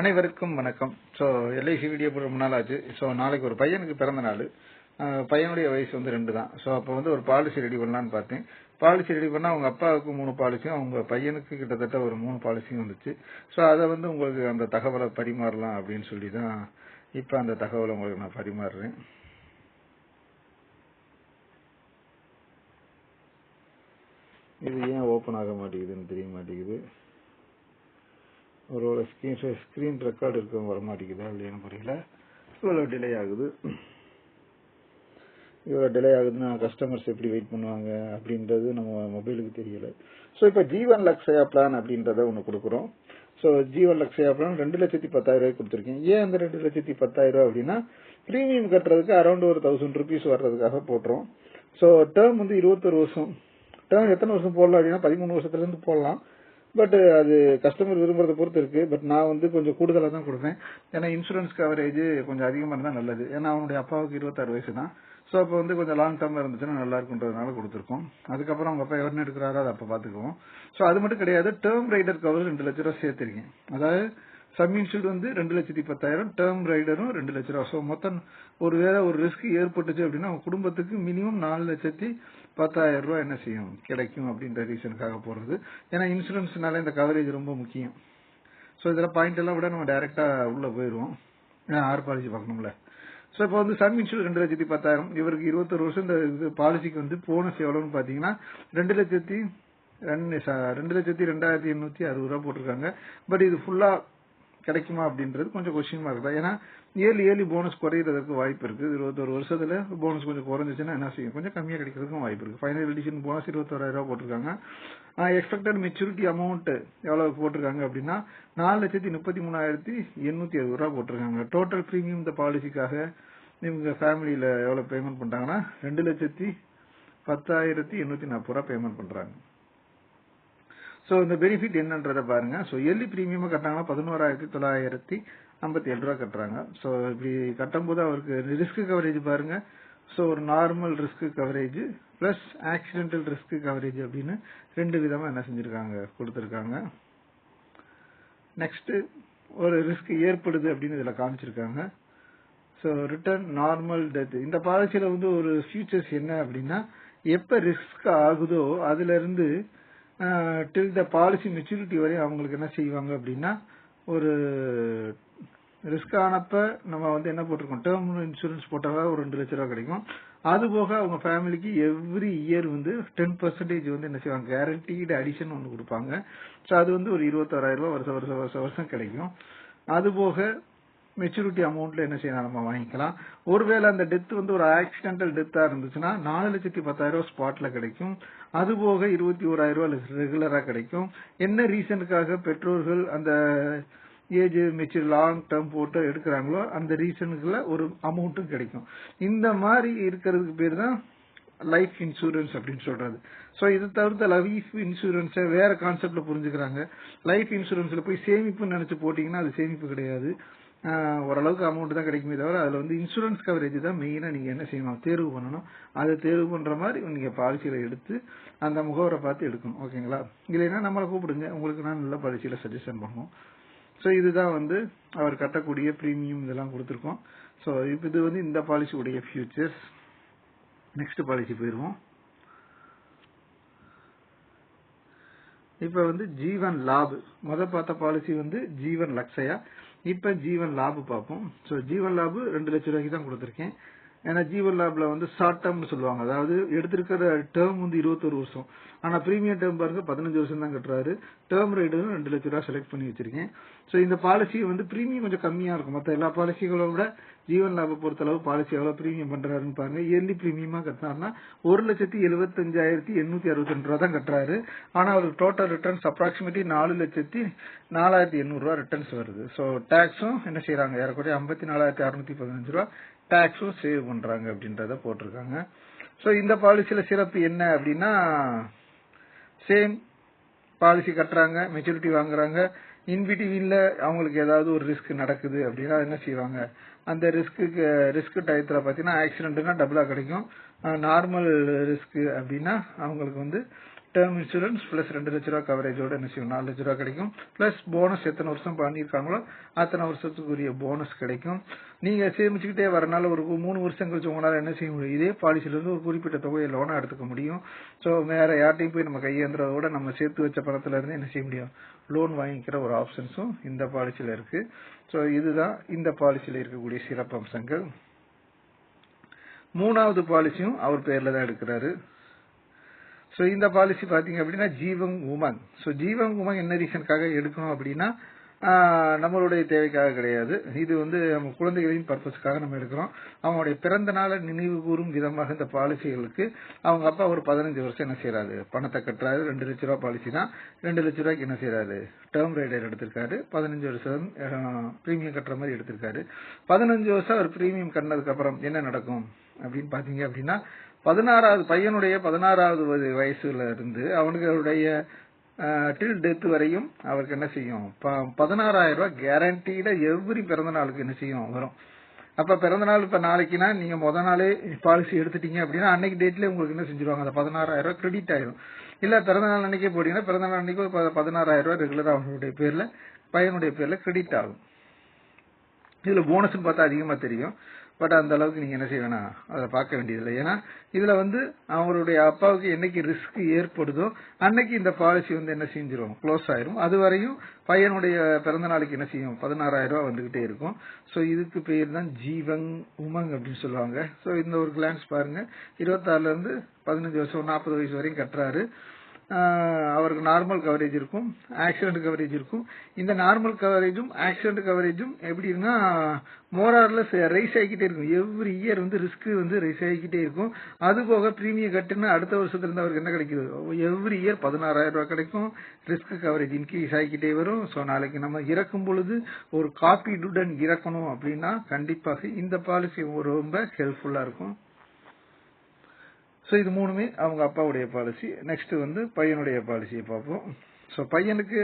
அனைவருக்கும் வணக்கம். So LIC video போட ரொம்ப நாள் ஆச்சு ஸோ நாளைக்கு ஒரு பையனுக்கு பிறந்த நாள். பையனுடைய வயசு வந்து ரெண்டு தான். ஸோ அப்போ வந்து ஒரு பாலிசி ரெடி பண்ணலான்னு பார்த்தேன். பாலிசி ரெடி பண்ணால் அவங்க அப்பாவுக்கு மூணு பாலிசியும் அவங்க பையனுக்கு கிட்டத்தட்ட ஒரு மூணு பாலிசியும் வந்துச்சு. ஸோ அதை வந்து உங்களுக்கு அந்த தகவலை பரிமாறலாம் அப்படின்னு சொல்லி தான் இப்போ அந்த தகவலை உங்களுக்கு நான் பரிமாறுறேன். இது ஏன் ஓப்பன் ஆக மாட்டேங்குதுன்னு தெரிய மாட்டேங்குது. ஒரு ஸ்க்ரீன் ஸ்க்ரீன் ரெக்கார்டு இருக்க வர மாட்டேங்குதா இல்லையான்னு புரியல. இவ்வளோ டிலே ஆகுது. இவ்வளோ டிலே ஆகுதுன்னா கஸ்டமர்ஸ் எப்படி வெயிட் பண்ணுவாங்க அப்படின்றது நம்ம மொபைலுக்கு தெரியல. ஸோ இப்போ ஜீவன் லக்ஷயா பிளான் அப்படின்றத ஒன்று கொடுக்குறோம். ஸோ ஜீவன் லக்ஷயா பிளான் ரெண்டு லட்சத்தி பத்தாயிரம் ரூபாய் கொடுத்துருக்கேன். ஏன் அந்த ரெண்டு லட்சத்தி பத்தாயிரம் ரூபாய் அப்படின்னா ப்ரீமியம் கட்டுறதுக்கு அரௌண்ட் ஒரு தௌசண்ட் ருபீஸ் வர்றதுக்காக போட்டுரும் ஸோ டேர்ம் வந்து இருபத்தொரு வருஷம். டேர்ம் எத்தனை வருஷம் போடலாம் அப்படின்னா பதிமூணு வருஷத்துலேருந்து போடலாம். பட் uh, அது கஸ்டமர் விரும்புறதை பொறுத்து இருக்கு. பட் நான் வந்து கொஞ்சம் கூடுதலாக தான் கொடுப்பேன். ஏன்னா இன்சூரன்ஸ் கவரேஜ் கொஞ்சம் அதிகமாக இருந்தால் நல்லது. ஏன்னா அவனுடைய அப்பாவுக்கு இருபத்தாறு வயசு தான் ஸோ அப்போ வந்து கொஞ்சம் லாங் டேர்ம் இருந்துச்சுன்னா நல்லா இருக்குன்றதுனால கொடுத்துருக்கோம். அதுக்கப்புறம் அவங்க அப்பா எவர்னு எடுக்கிறாரோ அதை அப்போ பார்த்துக்குவோம். ஸோ அது மட்டும் கிடையாது. டேர்ம் ரைடர் கவர் ரெண்டு லட்ச ரூபா சேர்த்திருக்கேன். அதாவது சம் இன்சூர்டு வந்து ரெண்டு லட்சத்தி பத்தாயிரம் டேர்ம் ரைடரும் ரெண்டு லட்ச ரூபா. ஸோ மொத்தம் ஒரு வேற ஒரு ரிஸ்க் ஏற்பட்டுச்சு அப்படின்னா அவங்க குடும்பத்துக்கு மினிமம் நாலு லட்சத்தி பத்தாயிரம் ரூபாய் என்ன செய்யும்? கிடைக்கும் அப்படின்ற ரீசனுக்காக போறது ஏன்னா இன்சூரன்ஸ்னால இந்த கவரேஜ் ரொம்ப முக்கியம். ஸோ இதில் பாயிண்ட் எல்லாம் விட நம்ம டைரக்டா உள்ள போயிடுவோம். ஏன்னா ஆறு பாலிசி பார்க்கணும்ல. ஸோ இப்போ வந்து சம் இன்சூர் ரெண்டு லட்சத்தி பத்தாயிரம். இவருக்கு இருபத்தொரு வருஷம் இந்த இது பாலிசிக்கு வந்து போனஸ் எவ்வளோன்னு பார்த்தீங்கன்னா ரெண்டு லட்சத்தி ரெண்டு ரெண்டு லட்சத்தி ரெண்டாயிரத்தி எண்ணூத்தி அறுபது ரூபா போட்டிருக்காங்க. பட் இது ஃபுல்லா கிடைக்குமா அப்படின்றது கொஞ்சம் கொஸ்டின் மார்க் தான். ஏன்னா ஏர்லி ஏழு போனஸ் குறையிறதுக்கு வாய்ப்பு இருக்கு. இருபத்தொரு வருஷத்துல போனஸ் கொஞ்சம் குறைஞ்சிச்சுன்னா என்ன செய்யும்? கொஞ்சம் கம்மியா கிடைக்கிறதுக்கும் வாய்ப்பு இருக்கு. ஃபைனல் எடிஷன் போனஸ் இருபத்தோராயிரம் போட்டிருக்காங்க. எக்ஸ்பெக்டட் மெச்சூரிட்டி அமௌண்ட் எவ்வளவு போட்டிருக்காங்க அப்படின்னா நாலு லட்சத்தி முப்பத்தி மூணாயிரத்தி எண்ணூத்தி அறுபது ரூபா போட்டிருக்காங்க. டோட்டல் பிரீமியம் இந்த பாலிசிக்காக இவங்க ஃபேமிலியில எவ்வளவு பேமெண்ட் பண்றாங்கன்னா ரெண்டு லட்சத்தி பத்தாயிரத்தி எண்ணூத்தி நாற்பது ரூபா பேமெண்ட் பண்றாங்க. ஸோ இந்த பெனிஃபிட் என்னன்றதை பாருங்க. ஸோ இயர்லி பிரீமியமாக கட்டினாங்கன்னா பதினோராயிரத்தி தொள்ளாயிரத்தி ஐம்பத்தி ஏழு ரூபா கட்டுறாங்க. ஸோ இப்படி கட்டும்போது அவருக்கு ரிஸ்க் கவரேஜ் பாருங்க. ஸோ ஒரு normal risk coverage plus accidental risk coverage அப்படின்னு ரெண்டு விதமாக என்ன செஞ்சிருக்காங்க கொடுத்துருக்காங்க. நெக்ஸ்ட் ஒரு ரிஸ்க் ஏற்படுது அப்படின்னு இதில் காமிச்சிருக்காங்க. ஸோ ரிட்டர்ன் நார்மல் டெத் இந்த பாலிசியில் வந்து ஒரு ஃபியூச்சர்ஸ் என்ன அப்படின்னா எப்போ ரிஸ்க் ஆகுதோ அதுலேருந்து இருந்து டில் த பாலிசி மெச்சூரிட்டி வரையும் அவங்களுக்கு என்ன செய்வாங்க அப்படின்னா ஒரு ரிஸ்க் ஆனப்ப நம்ம வந்து என்ன போட்டிருக்கோம்? டேர்ம் இன்சூரன்ஸ் போட்டால் ஒரு ரெண்டு லட்ச ரூபா கிடைக்கும். அது போக அவங்க ஃபேமிலிக்கு எவ்ரி இயர் வந்து டென் பர்சன்டேஜ் வந்து என்ன செய்வாங்க? கேரண்டீடு அடிஷன் ஒன்று கொடுப்பாங்க. ஸோ அது வந்து ஒரு இருபத்தோராயிரம் ரூபாய் வருஷம் வருஷம் வருஷம் வருஷம் கிடைக்கும். அது போக மெச்சூரிட்டி அமௌண்ட்ல என்ன செய்யலாம்? நம்ம வாங்கிக்கலாம். ஒருவேளை அந்த டெத் வந்து ஒரு ஆக்சிடென்டல் டெத்தா இருந்துச்சுன்னா நாலு லட்சத்தி பத்தாயிரம் ரூபாய் ஸ்பாட்ல கிடைக்கும். அது போக இருபத்தி ஓராயிரம் ரூபாய் ரெகுலரா கிடைக்கும். என்ன ரீசனுக்காக பெற்றோர்கள் அந்த ஏஜ் மெச்சூர் லாங் டேர்ம் போட்டு எடுக்கிறாங்களோ அந்த ரீசனுக்குள்ள ஒரு அமௌண்ட்டும் கிடைக்கும். இந்த மாதிரி இருக்கிறதுக்கு பேர் தான் லைஃப் இன்சூரன்ஸ் அப்படின்னு சொல்றது. ஸோ இது தவிர்த்த லைஃப் இன்சூரன்ஸை வேற கான்செப்ட்ல புரிஞ்சுக்கிறாங்க. லைஃப் இன்சூரன்ஸ்ல போய் சேமிப்புன்னு நினைச்சு போட்டீங்கன்னா அது சேமிப்பு கிடையாது. ஓரளவுக்கு அமௌண்ட் தான் கிடைக்குமே தவிர அதில் வந்து இன்சூரன்ஸ் கவரேஜ் தான் மெயினாக நீங்கள் என்ன செய்யணும்? தேர்வு பண்ணணும். அதை தேர்வு பண்ணுற மாதிரி நீங்கள் பாலிசியில் எடுத்து அந்த முகவரை பார்த்து எடுக்கணும். ஓகேங்களா இல்லைன்னா நம்மளை கூப்பிடுங்க. உங்களுக்கு நான் நல்ல பாலிசியில் சஜஷன் பண்ணுவோம். ஸோ இதுதான் வந்து அவர் கட்டக்கூடிய ப்ரீமியம் இதெல்லாம் கொடுத்துருக்கோம். ஸோ இப்போ இது வந்து இந்த பாலிசியுடைய ஃபியூச்சர்ஸ் நெக்ஸ்ட் பாலிசி போயிடுவோம். இப்போ வந்து ஜீவன் லாபு முத பார்த்த பாலிசி வந்து ஜீவன் லக்ஷயா இப்ப ஜீவன் லாபு பார்ப்போம். ஸோ ஜீவன் லாபு ரெண்டு லட்சம் ரூபாய்க்கு தான் கொடுத்துருக்கேன். ஏன்னா ஜீவன் லேப்ல வந்து ஷார்ட் டேர்ம்னு சொல்லுவாங்க. அதாவது எடுத்திருக்கிற டேர்ம் வந்து இருபத்தொரு வருஷம். ஆனா பிரீமியம் டேர்ம் பாருங்க பதினஞ்சு வருஷம் தான் கட்டுறாரு. டேர்ம் ரேட்டு ரெண்டு லட்ச ரூபா செலக்ட் பண்ணி வச்சிருக்கேன். ஸோ இந்த பாலிசி வந்து பிரீமியம் கொஞ்சம் கம்மியா இருக்கும். மற்ற எல்லா பாலிசிகளும் விட ஜீவன் லாப பொறுத்தளவு பாலிசி எவ்வளவு பிரீமியம் பண்றாருன்னு பாருங்க. இயர்லி பிரீமியமா கட்டினாருன்னா ஒரு லட்சத்தி எழுபத்தஞ்சாயிரத்தி எண்ணூத்தி அறுபத்தி ரெண்டு ரூபா தான் கட்டுறாரு. ஆனா அவருக்கு டோட்டல் ரிட்டர்ன்ஸ் அப்ராக்சிமேட்லி நாலு லட்சத்தி நாலாயிரத்தி எண்ணூறு ரூபா ரிட்டர்ன்ஸ் வருது. ஸோ டேக்ஸும் என்ன செய்யறாங்க ஏறக்குறைய ஐம்பத்தி நாலாயிரத்தி அறுநூத்தி பதினஞ்சு ரூபா டேக்ஸும் சேவ் பண்றாங்க அப்படின்றத போட்டிருக்காங்க. ஸோ இந்த பாலிசியில சிறப்பு என்ன அப்படின்னா சேம் பாலிசி கட்டுறாங்க மெச்சூரிட்டி வாங்குறாங்க. இன்பிட்வீன்ல அவங்களுக்கு ஏதாவது ஒரு ரிஸ்க் நடக்குது அப்படின்னா என்ன செய்வாங்க? அந்த ரிஸ்க்கு ரிஸ்க் டயத்தில் பார்த்தீங்கன்னா ஆக்சிடென்ட்னா டபுளாக கிடைக்கும். நார்மல் ரிஸ்க் அப்படின்னா அவங்களுக்கு வந்து டேர்ம் இன்சூரன்ஸ் பிளஸ் ரெண்டு லட்ச ரூபா கவரேஜோட என்ன செய்யும்? நாலு லட்ச ரூபா கிடைக்கும். பிளஸ் போனஸ் எத்தனை வருஷம் பண்ணியிருக்காங்களோ அத்தனை வருஷத்துக்குரிய போனஸ் கிடைக்கும். நீங்க சேமிச்சுக்கிட்டே வரனால ஒரு மூணு வருஷம் கழிச்சு உங்களால் என்ன செய்ய முடியும்? இதே பாலிசில இருந்து ஒரு குறிப்பிட்ட தொகையை லோனா எடுத்துக்க முடியும். ஸோ வேற யார்ட்டையும் போய் நம்ம கையேந்துறதோட நம்ம சேர்த்து வச்ச பணத்துல இருந்து என்ன செய்ய முடியும்? லோன் வாங்கிக்கிற ஒரு ஆப்ஷன்ஸும் இந்த பாலிசியில இருக்கு. ஸோ இதுதான் இந்த பாலிசியில இருக்கக்கூடிய சிறப்பு அம்சங்கள் மூணாவது பாலிசியும் அவர் பேர்ல தான் எடுக்கிறாரு. ஸோ இந்த பாலிசி பார்த்தீங்க அப்படின்னா ஜீவன் உமங் ஸோ ஜீவன் உமங் என்ன ரீசனுக்காக எடுக்கணும் அப்படின்னா நம்மளுடைய தேவைக்காக கிடையாது. இது வந்து நம்ம குழந்தைகளின் பர்பஸ்க்காக நம்ம எடுக்கிறோம். அவங்களுடைய பிறந்த நாளை நினைவு கூறும் விதமாக இந்த பாலிசிகளுக்கு அவங்க அப்பா ஒரு பதினஞ்சு வருஷம் என்ன செய்யறாரு பணத்தை கட்டுறாரு. ரெண்டு லட்ச ரூபா பாலிசி தான். ரெண்டு லட்ச ரூபாய்க்கு என்ன செய்யறாரு டேர்ம் ரைடர் எடுத்திருக்காரு. பதினஞ்சு வருஷம் பிரீமியம் கட்டுற மாதிரி எடுத்திருக்காரு. பதினஞ்சு வருஷம் அவர் பிரீமியம் கட்டினதுக்கு அப்புறம் என்ன நடக்கும் அப்படின்னு பாத்தீங்க அப்படின்னா பதினாறாவது பையனுடைய பதினாறாவது வயசுல இருந்து அவனுடைய டில் டெத் வரையும் அவருக்கு என்ன செய்யும்? ப- பதினாறாயிரம் ரூபாய் கேரண்டீட எவ்ரி பிறந்த நாளுக்கு என்ன செய்யும்? வரும். அப்ப பிறந்த நாள் இப்ப நாளைக்குனா நீங்க முத நாளே பாலிசி எடுத்துட்டீங்க அப்படின்னா அன்னைக்கு டேட்ல உங்களுக்கு என்ன செஞ்சிருவாங்க? அந்த பதினாறாயிரம் ரூபாய் கிரெடிட் ஆயிரும். இல்ல பிறந்த நாள் அன்னைக்கே போட்டீங்கன்னா பிறந்த நாள் அன்னைக்கு ஒரு பதினாறாயிரம் ரூபாய் ரெகுலரா அவனுடைய பேர்ல பையனுடைய பேர்ல கிரெடிட் ஆகும். இதுல போனஸ்னு பார்த்தா அதிகமா தெரியும். பட் அந்த அளவுக்கு நீங்க என்ன செய்ய வேணாம் அதை பார்க்க வேண்டியதில்லை. ஏன்னா இதுல வந்து அவருடைய அப்பாவுக்கு என்னைக்கு ரிஸ்க் ஏற்படுதோ அன்னைக்கு இந்த பாலிசி வந்து என்ன செஞ்சிடும் க்ளோஸ் ஆயிரும். அது வரையும் பையனுடைய பிறந்த நாளைக்கு என்ன செய்யும்? பதினாறாயிரம் ரூபாய் வந்துகிட்டே இருக்கும். ஸோ இதுக்கு பேர் தான் ஜீவங் உமங் அப்படின்னு சொல்லுவாங்க. ஸோ இந்த ஒரு கிளான்ஸ் பாருங்க. இருபத்தாறுல இருந்து பதினஞ்சு வருஷம் நாற்பது வயசு வரையும் கட்டுறாரு. அவருக்கு நார்மல் கவரேஜ் இருக்கும் ஆக்சிடென்ட் கவரேஜ் இருக்கும். இந்த நார்மல் கவரேஜும் ஆக்சிடென்ட் கவரேஜும் எப்படி இருக்குன்னா மோரார்லெஸ் ரைஸ் ஆகிக்கிட்டே இருக்கும். எவ்ரி இயர் வந்து ரிஸ்க் வந்து ரைஸ் ஆகிக்கிட்டே இருக்கும். அது போக பிரீமியம் கட்டுன்னு அடுத்த வருஷத்துலேருந்து அவருக்கு என்ன கிடைக்குது? எவ்ரி இயர் பதினாறாயிரம் ரூபாய் கிடைக்கும். ரிஸ்க் கவரேஜ் இன்க்ரீஸ் ஆகிக்கிட்டே வரும். ஸோ நாளைக்கு நம்ம இறக்கும் பொழுது ஒரு காப்பீடுடன் இறக்கணும் அப்படின்னா கண்டிப்பாக இந்த பாலிசி ரொம்ப ஹெல்ப்ஃபுல்லாக இருக்கும். ஸோ இது மூணுமே அவங்க அப்பாவுடைய பாலிசி நெக்ஸ்ட் வந்து பையனுடைய பாலிசியை பார்ப்போம். ஸோ பையனுக்கு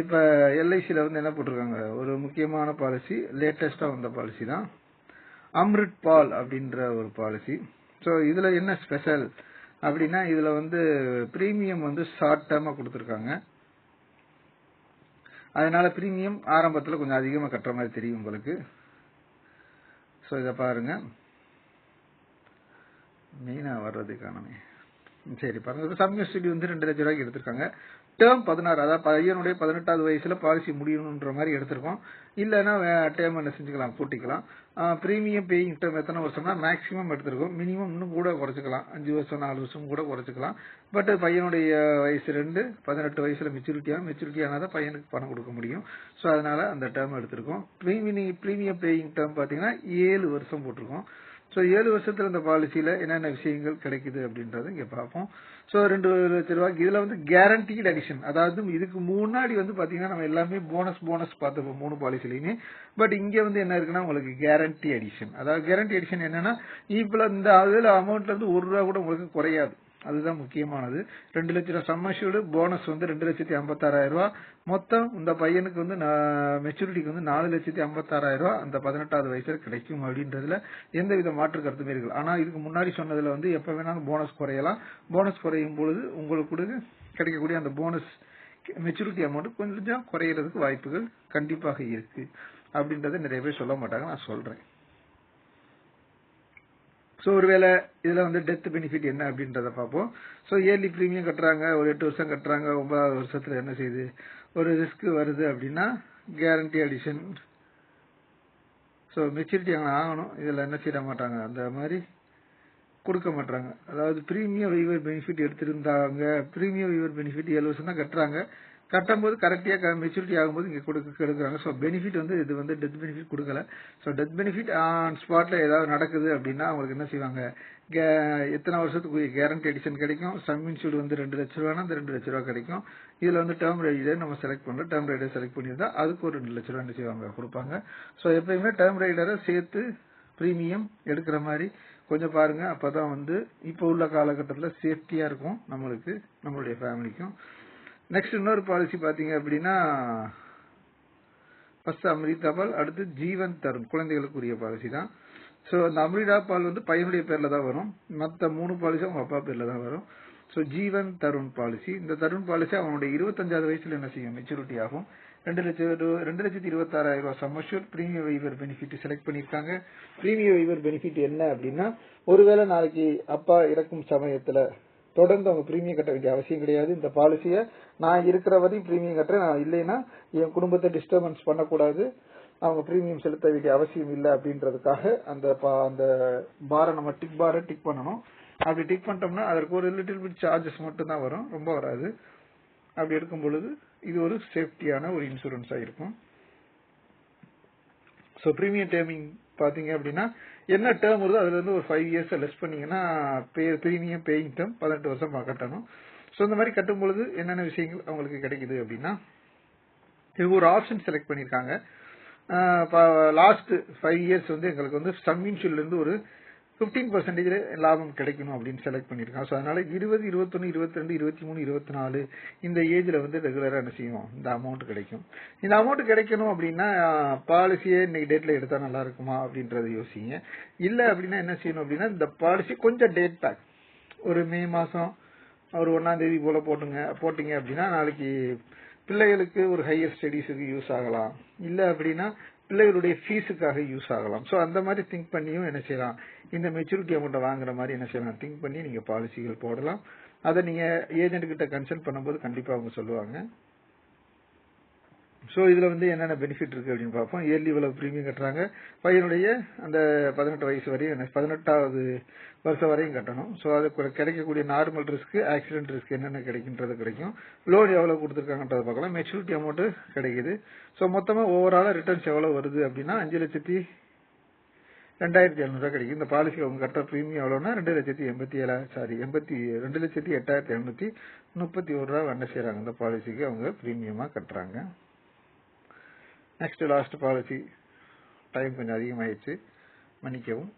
இப்போ எல்ஐசியில் வந்து என்ன போட்டிருக்காங்க? ஒரு முக்கியமான பாலிசி லேட்டஸ்டாக வந்த பாலிசி தான். அம்ரிட் பால் அப்படின்ற ஒரு பாலிசி ஸோ இதில் என்ன ஸ்பெஷல் அப்படின்னா இதில் வந்து ப்ரீமியம் வந்து ஷார்ட் டேர்மாக கொடுத்துருக்காங்க. அதனால ப்ரீமியம் ஆரம்பத்தில் கொஞ்சம் அதிகமாக கட்டுற மாதிரி தெரியும் உங்களுக்கு. ஸோ இதை பாருங்க. மெயினா வர்றது காணுமே சரி பாருங்க. சப்மிட் வந்து ரெண்டு லட்சம் ரூபாய்க்கு எடுத்திருக்காங்க. டேர்ம் பதினாறு அதாவது பையனுடைய பதினெட்டாவது வயசுல பாலிசி முடியணுன்ற மாதிரி எடுத்திருக்கோம். இல்லைன்னா டேர்ம் என்ன செஞ்சுக்கலாம் கூட்டிக்கலாம் ப்ரீமியம் பேயிங் டேர்ம் எத்தனை வருஷம்னா மேக்ஸிமம் எடுத்திருக்கோம். மினிமம் இன்னும் கூட குறைச்சிக்கலாம். அஞ்சு வருஷம் நாலு வருஷம் கூட குறைச்சிக்கலாம். பட் பையனுடைய வயசு ரெண்டு பதினெட்டு வயசுல மெச்சூரிட்டியாக மெச்சூரிட்டி ஆனாதான் பையனுக்கு பணம் கொடுக்க முடியும். ஸோ அதனால அந்த டேர்ம் எடுத்திருக்கோம். ப்ரீமியம் ப்ரீமியம் பேயிங் டேர்ம் பார்த்தீங்கன்னா ஏழு வருஷம் போட்டிருக்கோம். ஸோ ஏழு வருஷத்துல இந்த பாலிசியில என்னென்ன விஷயங்கள் கிடைக்குது அப்படின்றத இங்க பார்ப்போம். ஸோ ரெண்டு லட்ச ரூபாய்க்கு இதுல வந்து கேரண்டீட் அடிஷன் அதாவது இதுக்கு முன்னாடி வந்து பாத்தீங்கன்னா நம்ம எல்லாமே போனஸ் போனஸ் பார்த்துப்போம் மூணு பாலிசிலையுமே பட் இங்க வந்து என்ன இருக்குன்னா உங்களுக்கு கேரண்டி அடிஷன் அதாவது கேரண்டி அடிஷன் என்னன்னா இப்போ இந்த அதுல அமௌண்ட்ல இருந்து ஒரு ரூபா கூட உங்களுக்கு குறையாது. அதுதான் முக்கியமானது. ரெண்டு லட்ச ரூபா போனஸ் வந்து ரெண்டு லட்சத்தி ஐம்பத்தாறாயிரம் ரூபா. மொத்தம் இந்த பையனுக்கு வந்து மெச்சூரிட்டிக்கு வந்து நாலு லட்சத்தி ஐம்பத்தாறாயிரம் ரூபா அந்த பதினெட்டாவது வயசுல கிடைக்கும் அப்படின்றதுல எந்த வித மாற்று கருத்துமே இருக்கு ஆனா இதுக்கு முன்னாடி சொன்னதுல வந்து எப்ப வேணாலும் போனஸ் குறையலாம். போனஸ் குறையும் பொழுது உங்களுக்கு கிடைக்கக்கூடிய அந்த போனஸ் மெச்சூரிட்டி அமௌண்ட் கொஞ்சம் குறையறதுக்கு வாய்ப்புகள் கண்டிப்பாக இருக்கு. அப்படின்றத நிறைய பேர் சொல்ல மாட்டாங்க. நான் சொல்றேன். ஸோ ஒருவேளை இதுல வந்து டெத் பெனிஃபிட் என்ன அப்படின்றத பார்ப்போம். ஸோ இயர்லி ப்ரீமியம் கட்டுறாங்க ஒரு எட்டு வருஷம் கட்டுறாங்க ஒன்பதாவது வருஷத்துல என்ன செய்யுது? ஒரு ரிஸ்க் வருது அப்படின்னா கேரண்டி அடிஷன் ஸோ மெச்சூரிட்டி அவங்க ஆகணும். இதில் என்ன செய்ய மாட்டாங்க. அந்த மாதிரி கொடுக்க மாட்டாங்க. அதாவது ப்ரீமியம் வைவர் பெனிஃபிட் எடுத்திருந்தாங்க. ப்ரீமியம் வைவர் பெனிஃபிட் ஏழு வருஷம் தான் கட்டுறாங்க. கட்டும்போது கரெக்டாக மெச்சூரிட்டி ஆகும்போது இங்கே கொடுக்க எடுக்கிறாங்க ஸோ பெனிஃபிட் வந்து இது வந்து டெத் பெனிஃபிட் கொடுக்கல. ஸோ டெத் பெனிஃபிட் ஆன் ஸ்பாட்ல ஏதாவது நடக்குது அப்படின்னா அவங்களுக்கு என்ன செய்வாங்க? எத்தனை வருஷத்துக்கு கேரண்டி எடிஷன் கிடைக்கும்? சம் இன்சூர்டு வந்து ரெண்டு லட்ச ரூபானா அந்த ரெண்டு லட்ச ரூபா கிடைக்கும். இதில் வந்து டேர்ம் ரைடர் நம்ம செலக்ட் பண்ணுறோம் டேர்ம் ரைடர் செலக்ட் பண்ணியிருந்தா அதுக்கு ஒரு ரெண்டு லட்ச ரூபா என்ன செய்வாங்க? கொடுப்பாங்க. ஸோ எப்பயுமே டேர்ம் ரைடரை சேர்த்து ப்ரீமியம் எடுக்கிற மாதிரி கொஞ்சம் பாருங்க. அப்பதான் வந்து இப்போ உள்ள காலகட்டத்தில் சேஃப்டியாக இருக்கும் நம்மளுக்கு நம்மளுடைய ஃபேமிலிக்கும் நெக்ஸ்ட் இன்னொரு பாலிசி பார்த்தீங்க அப்படின்னா ஃபர்ஸ்ட் அமிர்தா பால் அடுத்து ஜீவன் தரும் குழந்தைகளுக்குரிய பாலிசி தான். ஸோ அந்த அமிர்தா பால் வந்து பையனுடைய பேரில் தான் வரும். மற்ற மூணு பாலிசி அவங்க அப்பா பேரில் தான் வரும். ஸோ ஜீவன் தருண் பாலிசி இந்த தருண் பாலிசி அவனுடைய இருபத்தஞ்சாவது வயசுல என்ன செய்யும்? மெச்சூரிட்டி ஆகும். ரெண்டு லட்சம் ரெண்டு லட்சத்தி இருபத்தாறாயிரம் ரூபாய் sum assured premium waiver benefit select பண்ணியிருக்காங்க. பிரீமியம் வைவர் பெனிஃபிட் என்ன அப்படின்னா ஒருவேளை நாளைக்கு அப்பா இறக்கும் சமயத்துல தொடர்ந்து அவங்க பிரீமியம் கட்ட வேண்டிய அவசியம் கிடையாது. இந்த பாலிசியை நான் இருக்கிற வரையும் பிரீமியம் கட்டுறேன். நான் இல்லைன்னா என் குடும்பத்தை டிஸ்டர்பன்ஸ் பண்ணக்கூடாது. அவங்க பிரீமியம் செலுத்த வேண்டிய அவசியம் இல்லை அப்படின்றதுக்காக அந்த பா- அந்த பாரை நம்ம டிக் பாரை டிக் பண்ணணும். அப்படி டிக் பண்ணிட்டோம்னா அதற்கு ஒரு லிட்டில் பிட் சார்ஜஸ் மட்டும் தான் வரும். ரொம்ப வராது. அப்படி எடுக்கும் பொழுது இது ஒரு சேஃப்டியான ஒரு இன்சூரன்ஸாக இருக்கும். ஸோ ப்ரீமியம் டேர்மிங் பார்த்தீங்க அப்படின்னா என்ன டேர்ம் வருதோ அதுல இருந்து ஒரு ஃபைவ் இயர்ஸ் லெஸ் பண்ணீங்கன்னா ப்ரீமியம் பேயிங் டேர்ம் பதினெட்டு வருஷம் கட்டணும். ஸோ இந்த மாதிரி கட்டும் பொழுது என்னென்ன விஷயங்கள் அவங்களுக்கு கிடைக்குது அப்படின்னா இது ஒரு ஆப்ஷன் செலக்ட் பண்ணியிருக்காங்க லாஸ்ட் ஃபைவ் இயர்ஸ் வந்து எங்களுக்கு வந்து சம்மின்ஷூல்ல இருந்து ஒரு ஃபிஃப்டீன் பர்சன்டேஜ் லாபம் கிடைக்கணும் அப்படின்னு செலக்ட் பண்ணியிருக்கான் ஸோ அதனால இருபது இருபத்தொன்று இருபத்திரெண்டு இருபத்தி மூணு இருபத்தி நாலு இந்த ஏஜில் வந்து ரெகுலராக என்ன செய்யும்? இந்த அமௌண்ட் கிடைக்கும். இந்த அமௌண்ட் கிடைக்கணும் அப்படின்னா பாலிசியே இன்னைக்கு டேட்டில் எடுத்தால் நல்லா இருக்குமா அப்படின்றத யோசிங்க. இல்லை அப்படின்னா என்ன செய்யணும் அப்படின்னா இந்த பாலிசி கொஞ்சம் டேட் பேக் ஒரு மே மாதம் ஒரு ஒன்றாம் தேதி போல போட்டுங்க போட்டிங்க அப்படின்னா நாளைக்கு பிள்ளைகளுக்கு ஒரு ஹையர் ஸ்டடீஸுக்கு யூஸ் ஆகலாம். இல்லை அப்படின்னா பிள்ளைகளுடைய ஃபீஸுக்காக யூஸ் ஆகலாம். ஸோ அந்த மாதிரி திங்க் பண்ணியும் என்ன செய்யலாம்? இந்த மெச்சூரிட்டி அமௌண்ட்டை வாங்குற மாதிரி என்ன செய்யலாம்? திங்க் பண்ணி நீங்க பாலிசிகள் போடலாம். அதை நீங்க ஏஜென்ட் கிட்ட கன்சல்ட் பண்ணும்போது கண்டிப்பா அவங்க சொல்லுவாங்க. ஸோ இதில் வந்து என்னென்ன பெனிஃபிட் இருக்குது அப்படின்னு பார்ப்போம். இயர்லி இவ்வளோ ப்ரீமியம் கட்டுறாங்க. பையனுடைய அந்த பதினெட்டு வயசு வரையும் என்ன- பதினெட்டாவது வருஷம் வரையும் கட்டணும். ஸோ அது கிடைக்கக்கூடிய நார்மல் ரிஸ்க் ஆக்சிடென்ட் ரிஸ்க் என்னென்ன கிடைக்கின்றது கிடைக்கும். லோன் எவ்வளோ கொடுத்துருக்காங்கன்றத பார்க்கலாம். மெச்சூரிட்டி அமௌண்ட் கிடைக்குது. ஸோ மொத்தமாக ஓவராலாக ரிட்டர்ன்ஸ் எவ்வளோ வருது அப்படின்னா அஞ்சு லட்சத்தி ரெண்டாயிரத்தி எழுநூறுவா கிடைக்கும் இந்த பாலிசி அவங்க கட்டுற ப்ரீமியம் எவ்வளோனா ரெண்டு லட்சத்தி எண்பத்தி ஏழா சாரி எண்பத்தி ரெண்டு லட்சத்தி எட்டாயிரத்தி எழுநூத்தி முப்பத்தி ஒரு ரூபா என்ன செய்கிறாங்க இந்த பாலிசிக்கு அவங்க ப்ரீமியமாக கட்டுறாங்க. நெக்ஸ்ட் லாஸ்ட் பாலிசி டைம் கொஞ்சம் அதிகமாயிடுச்சு. மன்னிக்கவும்.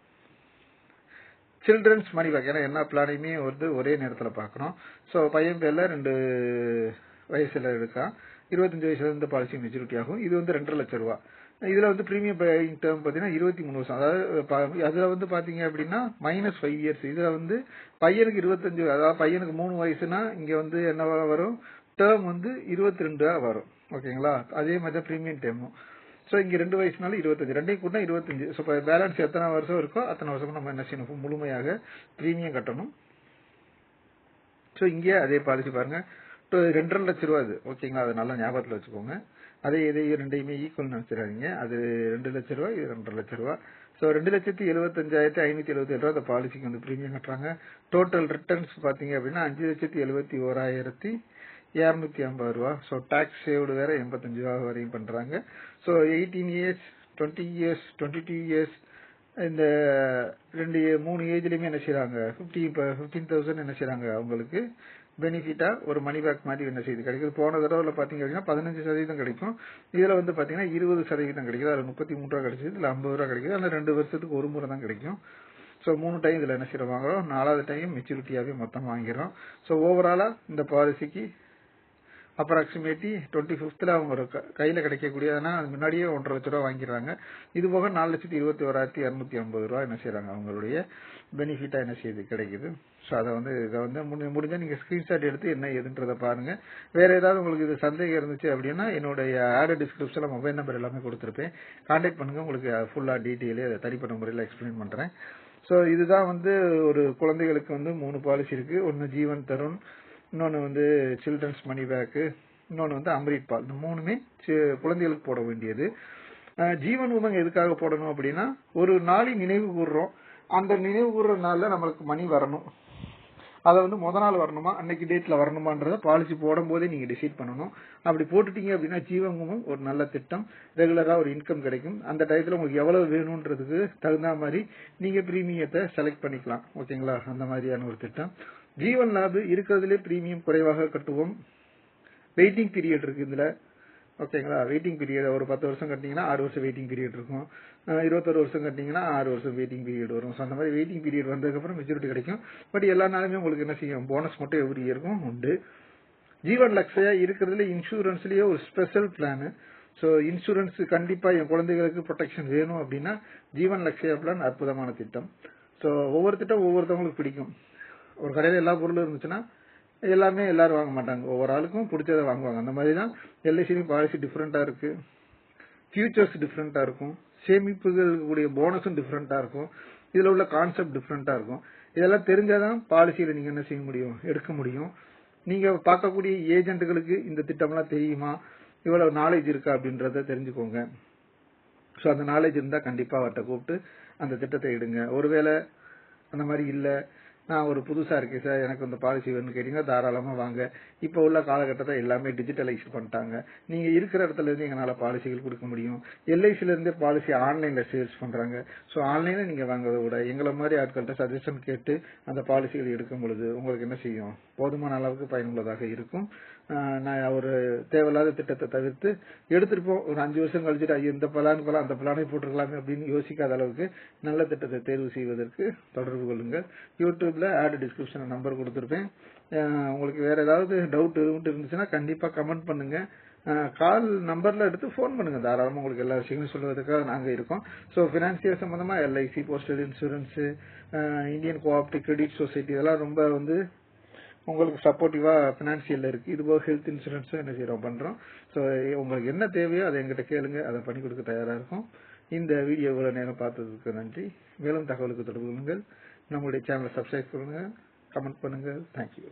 சில்ட்ரன்ஸ் மணி பேக் ஏன்னா எல்லா பிளானையுமே வந்து ஒரே நேரத்தில் பார்க்கணும். ஸோ பையன் பேரில் ரெண்டு வயசில் இருக்கான் இருபத்தஞ்சு வயசுல இருந்து பாலிசி மெச்சூரிட்டி ஆகும். இது வந்து ரெண்டரை லட்சம் ரூபா. இதில் வந்து ப்ரீமியம் பேயிங் டேர்ம் பார்த்தீங்கன்னா இருபத்தி மூணு வருஷம். அதாவது அதில் வந்து பார்த்தீங்க அப்படின்னா மைனஸ் ஃபைவ் இயர்ஸ் இதில் வந்து பையனுக்கு இருபத்தஞ்சு அதாவது பையனுக்கு மூணு வயசுனா இங்கே வந்து என்னவா வரும்? டேர்ம் வந்து இருபத்தி ரெண்டு வரும். ஓகேங்களா? அதே மாதிரி தான் ப்ரீமியம் டேர்மும் ஸோ இங்கே ரெண்டு வயசுனால இருபத்தஞ்சு. ரெண்டையும் கூட இருபத்தஞ்சு. ஸோ பேலன்ஸ் எத்தனை வருஷம் இருக்கோ அத்தனை வருஷமும் நம்ம என்ன செய்யணும்? முழுமையாக ப்ரீமியம் கட்டணும். ஸோ இங்கே அதே பாலிசி பாருங்கள் to ரெண்டரை லட்ச ரூபா அது ஓகேங்களா? அதை நல்லா ஞாபகத்தில் வச்சுக்கோங்க. அதே இதே ரெண்டையுமே ஈக்குவல் நினச்சிடாதீங்க. அது ரெண்டு லட்ச ரூபா இது ரெண்டரை லட்ச ரூபா. ஸோ ரெண்டு லட்சத்தி எழுபத்தஞ்சாயிரத்தி ஐநூற்றி எழுபத்தி ரூபா அந்த பாலிசிக்கு வந்து ப்ரீமியம் கட்டுறாங்க. டோட்டல் ரிட்டர்ன்ஸ் பார்த்தீங்க அப்படின்னா அஞ்சு லட்சத்தி எழுபத்தி ஓராயிரத்தி இரநூத்தி ஐம்பது ரூபா. ஸோ டேக்ஸ் சேவ்டு வேற எண்பத்தஞ்சு ரூபா வரையும் பண்ணுறாங்க so eighteen years twenty years twenty two years இந்த ரெண்டு மூணு ஏஜ்லேயுமே என்ன செய்கிறாங்க ஃபிஃப்டி இப்போ ஃபிஃப்டீன் தௌசண்ட் என்ன செய்கிறாங்க அவங்களுக்கு? பெனிஃபிட்டாக ஒரு மணி பேக் மாதிரி என்ன செய்யுது கிடைக்குது? போன தடவை பார்த்தீங்க அப்படின்னா பதினஞ்சு சதவீதம் கிடைக்கும். இதில் வந்து பார்த்தீங்கன்னா இருபது சதவீதம் கிடைக்குது. அதில் முப்பத்தி மூணு ரூபா கிடைச்சிது. இல்லை ஐம்பது ரூபா கிடைக்குது. அதுல ரெண்டு வருஷத்துக்கு ஒரு முறை தான் கிடைக்கும். ஸோ மூணு டைம் இதில் என்ன செய்யறோம் வாங்குறோம்? நாலாவது டைம் மெச்சூரிட்டியாகவே மொத்தம் வாங்கிறோம் ஸோ ஓவராலாக இந்த பாலிசிக்கு அப்ராக்சிமேட்லி டுவெண்ட்டி ஃபிஃப்த்தில் அவங்க ஒரு க- கையில அது முன்னாடியே ஒன்றரை லட்ச ரூபா வாங்கிடுறாங்க. இது போக நாலு லட்சத்தி இருபத்தி ஓராயிரத்தி இரநூத்தி ஐம்பது ரூபா என்ன செய்கிறாங்க அவங்களுடைய பெனிஃபிட்டாக என்ன செய்யுது கிடைக்குது. ஸோ அதை வந்து இதை வந்து முடி- முடிஞ்சால் நீங்கள் ஸ்க்ரீன்ஷாட் எடுத்து என்ன ஏதுன்றதை பாருங்கள் வேறு ஏதாவது உங்களுக்கு இது சந்தேகம் இருந்துச்சு அப்படின்னா என்னுடைய ஆடு டிஸ்கிரிப்ஷனில் மொபைல் நம்பர் எல்லாமே கொடுத்துருப்பேன். கான்டாக்ட் பண்ணுங்கள் உங்களுக்கு ஃபுல்லாக டீட்டெயிலே அதை தனிப்பட்ட முறையில் எக்ஸ்பிளைன் பண்ணுறேன் ஸோ இதுதான் வந்து ஒரு குழந்தைகளுக்கு வந்து மூணு பாலிசி இருக்குது ஒன்று ஜீவன் தருண் இன்னொன்று வந்து சில்ட்ரன்ஸ் மணி பேக்கு இன்னொன்று வந்து அம்ரித் பால். இந்த மூணுமே குழந்தைகளுக்கு போட வேண்டியது. ஜீவன் உமங்க எதுக்காக போடணும் அப்படின்னா ஒரு நாளை நினைவு கூறுறோம் அந்த நினைவு கூறுற நம்மளுக்கு மணி வரணும். அதை வந்து முத நாள் வரணுமா அன்னைக்கு டேட்ல வரணுமான்றத பாலிசி போடும் போதே நீங்க டிசைட் பண்ணணும். அப்படி போட்டுட்டீங்க அப்படின்னா ஜீவங்கமும் ஒரு நல்ல திட்டம் ரெகுலரா ஒரு இன்கம் கிடைக்கும். அந்த டயத்துல உங்களுக்கு எவ்வளவு வேணும்ன்றதுக்கு தகுந்த மாதிரி நீங்க பிரீமியத்தை செலக்ட் பண்ணிக்கலாம். ஓகேங்களா அந்த மாதிரியான ஒரு திட்டம். ஜீவன் லாபு இருக்கிறதுலே பிரீமியம் குறைவாக கட்டுவோம். வெயிட்டிங் பீரியட் இருக்கு இதுல. ஓகேங்களா வெயிட்டிங் பீரியட் ஒரு பத்து வருஷம் கட்டினீங்கன்னா ஆறு வருஷம் வெயிட்டிங் பீரியட் இருக்கும். இருபத்தொரு வருஷம் கட்டினீங்கன்னா ஆறு வருஷம் வெயிட்டிங் பீரியட் வரும். ஸோ அந்த மாதிரி வெயிட்டிங் பீரியட் வந்ததுக்கப்புறம் மெச்சூரிட்டி கிடைக்கும். பட் எல்லா நாளுமே உங்களுக்கு என்ன செய்யும்? போனஸ் மட்டும் எவ்ரி இயருக்கும் உண்டு. ஜீவன் லக்ஷயா இருக்கிறதுல இன்சூரன்ஸ்லயே ஒரு ஸ்பெஷல் பிளான் ஸோ இன்சூரன்ஸ் கண்டிப்பா என் குழந்தைகளுக்கு ப்ரொடெக்ஷன் வேணும் அப்படின்னா ஜீவன் லக்ஷயா பிளான் அற்புதமான திட்டம். ஸோ ஒவ்வொரு திட்டம் ஒவ்வொருத்தவங்களுக்கு பிடிக்கும். ஒரு கடையில் எல்லா பொருளும் இருந்துச்சுன்னா எல்லாமே எல்லாரும் வாங்க மாட்டாங்க. ஒவ்வொரு ஆளுக்கும் பிடிச்சதை வாங்குவாங்க. அந்த மாதிரி தான் எல்ஐசிலையும் பாலிசி டிஃப்ரெண்ட்டாக இருக்கு. ஃபியூச்சர்ஸ் டிஃப்ரெண்ட்டாக இருக்கும். சேமிப்புகள் கூடிய போனஸும் டிஃப்ரெண்டா இருக்கும். இதுல உள்ள கான்செப்ட் டிஃப்ரெண்டா இருக்கும். இதெல்லாம் தெரிஞ்சாதான் பாலிசியில நீங்க என்ன செய்ய முடியும்? எடுக்க முடியும். நீங்க பார்க்கக்கூடிய ஏஜென்ட்டுகளுக்கு இந்த திட்டம்லாம் தெரியுமா? இவ்வளவு நாலேஜ் இருக்கா அப்படின்றத தெரிஞ்சுக்கோங்க. ஸோ அந்த நாலேஜ் இருந்தால் கண்டிப்பாக அவர்கிட்ட கூப்பிட்டு அந்த திட்டத்தை எடுங்க. ஒருவேளை அந்த மாதிரி இல்லை. நான் ஒரு புதுசாக இருக்கேன் சார். எனக்கு இந்த பாலிசி வேணும்னு கேட்டீங்கன்னா தாராளமாக வாங்க. இப்போ உள்ள காலகட்டத்தை எல்லாமே டிஜிட்டலைஸ் பண்ணிட்டாங்க. நீங்கள் இருக்கிற இடத்துலேருந்து எங்களால் பாலிசிகள் கொடுக்க முடியும். எல்ஐசிலேருந்தே பாலிசி ஆன்லைனில் சேல்ஸ் பண்ணுறாங்க ஸோ ஆன்லைனில் நீங்கள் வாங்குறத விட எங்களை மாதிரி ஆட்கள்கிட்ட சஜஷன் கேட்டு அந்த பாலிசிகள் எடுக்கும் பொழுது உங்களுக்கு என்ன செய்யும்? போதுமான அளவுக்கு பயனுள்ளதாக இருக்கும். நான் ஒரு தேவையில்லாத திட்டத்தை தவிர்த்து எடுத்திருப்போம் ஒரு அஞ்சு வருஷம் கழிச்சுட்டு ஐயோ இந்த பலான் போல அந்த பலானை போட்டிருக்கலாமே அப்படின்னு யோசிக்காத அளவுக்கு நல்ல திட்டத்தை தேர்வு செய்வதற்கு தொடர்பு கொள்ளுங்கள். யூடியூப்ல ஆட் டிஸ்கிரிப்ஷன் நம்பர் கொடுத்துருப்பேன். உங்களுக்கு வேற ஏதாவது டவுட் இருந்துச்சுன்னா கண்டிப்பா கமெண்ட் பண்ணுங்க. கால் நம்பர்ல எடுத்து ஃபோன் பண்ணுங்க. தாராளமாக உங்களுக்கு எல்லா விஷயங்களும் சொல்வதற்காக நாங்கள் இருக்கோம். ஸோ பினான்சியல் சம்மந்தமாக LIC postal insurance Indian cooperative credit society இதெல்லாம் ரொம்ப வந்து உங்களுக்கு சப்போர்ட்டிவா பினான்சியல்ல இருக்கு. இது போக ஹெல்த் இன்சூரன்ஸும் என்ன செய்யறோம் பண்றோம். ஸோ உங்களுக்கு என்ன தேவையோ அதை எங்கிட்ட கேளுங்க. அதை பண்ணி கொடுக்க தயாரா இருக்கும். இந்த வீடியோ இவ்வளவு நேரம் பார்த்ததுக்கு நன்றி. மேலும் தகவலுக்கு தொடர்பு கொள்ளுங்கள். நம்மளுடைய சேனலை சப்ஸ்கிரைப் பண்ணுங்க. கமெண்ட் பண்ணுங்கள் தேங்க்யூ